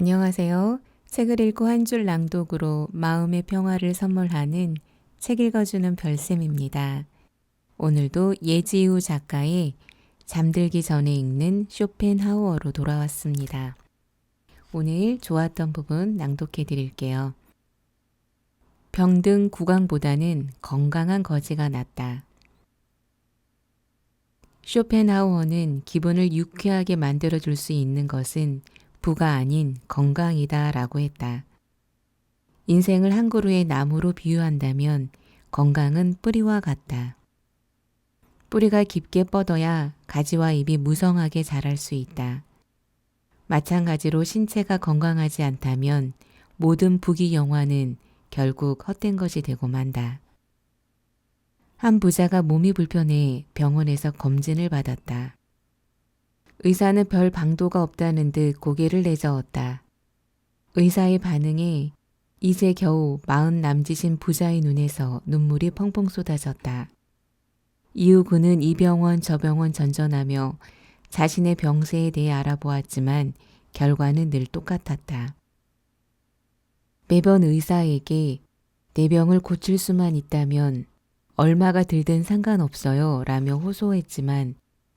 안녕하세요. 책을 읽고 한 줄 낭독으로 마음의 평화를 선물하는 책 읽어주는 별쌤입니다. 오늘도 예지우 작가의 잠들기 전에 읽는 쇼펜하우어로 돌아왔습니다. 오늘 좋았던 부분 낭독해 드릴게요. 병든 구강보다는 건강한 거지가 낫다. 쇼펜하우어는 기분을 유쾌하게 만들어줄 수 있는 것은 부가 아닌 건강이다 라고 했다. 인생을 한 그루의 나무로 비유한다면 건강은 뿌리와 같다. 뿌리가 깊게 뻗어야 가지와 잎이 무성하게 자랄 수 있다. 마찬가지로 신체가 건강하지 않다면 모든 부귀 영화는 결국 헛된 것이 되고 만다. 한 부자가 몸이 불편해 병원에서 검진을 받았다. 의사는 별 방도가 없다는 듯 고개를 내저었다. 의사의 반응에 이제 겨우 마흔 남짓인 부자의 눈에서 눈물이 펑펑 쏟아졌다. 이후 그는 이 병원 저 병원 전전하며 자신의 병세에 대해 알아보았지만 결과는 늘 똑같았다. 매번 의사에게 내 병을 고칠 수만 있다면 얼마가 들든 상관없어요 라며 호소했지만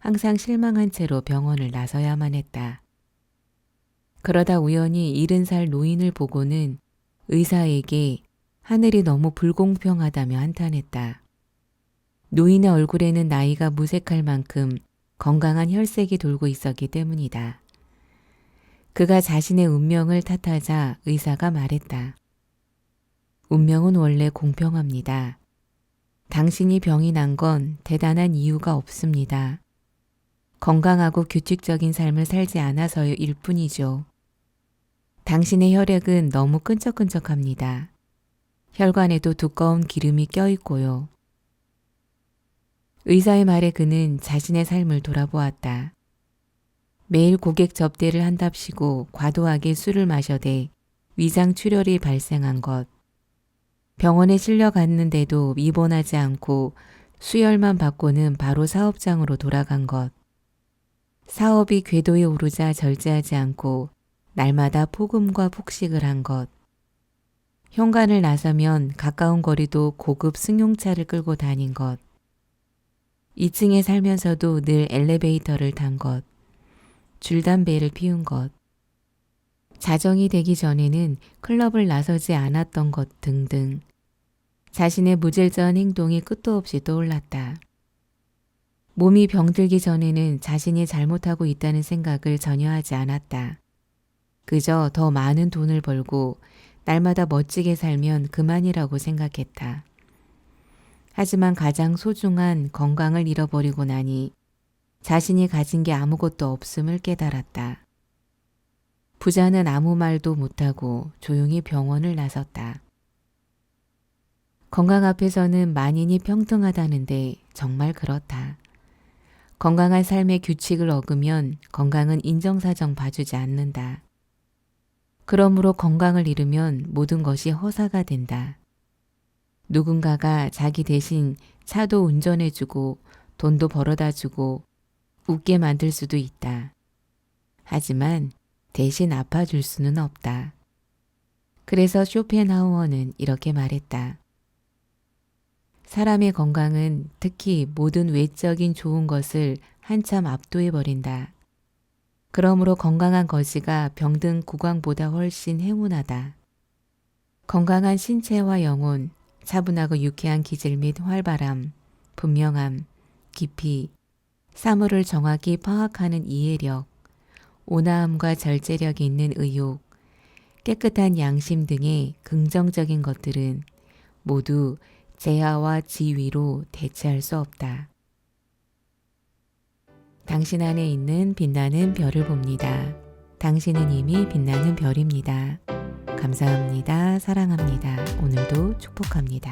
항상 실망한 채로 병원을 나서야만 했다. 그러다 우연히 일흔 살 노인을 보고는 의사에게 하늘이 너무 불공평하다며 한탄했다. 노인의 얼굴에는 나이가 무색할 만큼 건강한 혈색이 돌고 있었기 때문이다. 그가 자신의 운명을 탓하자 의사가 말했다. 운명은 원래 공평합니다. 당신이 병이 난 건 대단한 이유가 없습니다. 건강하고 규칙적인 삶을 살지 않아서일 뿐이죠. 당신의 혈액은 너무 끈적끈적합니다. 혈관에도 두꺼운 기름이 껴있고요. 의사의 말에 그는 자신의 삶을 돌아보았다. 매일 고객 접대를 한답시고 과도하게 술을 마셔대 위장 출혈이 발생한 것. 병원에 실려갔는데도 입원하지 않고 수혈만 받고는 바로 사업장으로 돌아간 것. 사업이 궤도에 오르자 절제하지 않고 날마다 폭음과 폭식을 한 것. 현관을 나서면 가까운 거리도 고급 승용차를 끌고 다닌 것. 2층에 살면서도 늘 엘리베이터를 탄 것. 줄담배를 피운 것. 자정이 되기 전에는 클럽을 나서지 않았던 것 등등. 자신의 무질서한 행동이 끝도 없이 떠올랐다. 몸이 병들기 전에는 자신이 잘못하고 있다는 생각을 전혀 하지 않았다. 그저 더 많은 돈을 벌고 날마다 멋지게 살면 그만이라고 생각했다. 하지만 가장 소중한 건강을 잃어버리고 나니 자신이 가진 게 아무것도 없음을 깨달았다. 부자는 아무 말도 못하고 조용히 병원을 나섰다. 건강 앞에서는 만인이 평등하다는데 정말 그렇다. 건강한 삶의 규칙을 어기면 건강은 인정사정 봐주지 않는다. 그러므로 건강을 잃으면 모든 것이 허사가 된다. 누군가가 자기 대신 차도 운전해주고 돈도 벌어다 주고 웃게 만들 수도 있다. 하지만 대신 아파줄 수는 없다. 그래서 쇼펜하우어는 이렇게 말했다. 사람의 건강은 특히 모든 외적인 좋은 것을 한참 압도해 버린다. 그러므로 건강한 거지가 병든 구강보다 훨씬 행운하다. 건강한 신체와 영혼, 차분하고 유쾌한 기질 및 활발함, 분명함, 깊이, 사물을 정확히 파악하는 이해력, 온화함과 절제력이 있는 의욕, 깨끗한 양심 등의 긍정적인 것들은 모두 재하와 지위로 대체할 수 없다. 당신 안에 있는 빛나는 별을 봅니다. 당신은 이미 빛나는 별입니다. 감사합니다. 사랑합니다. 오늘도 축복합니다.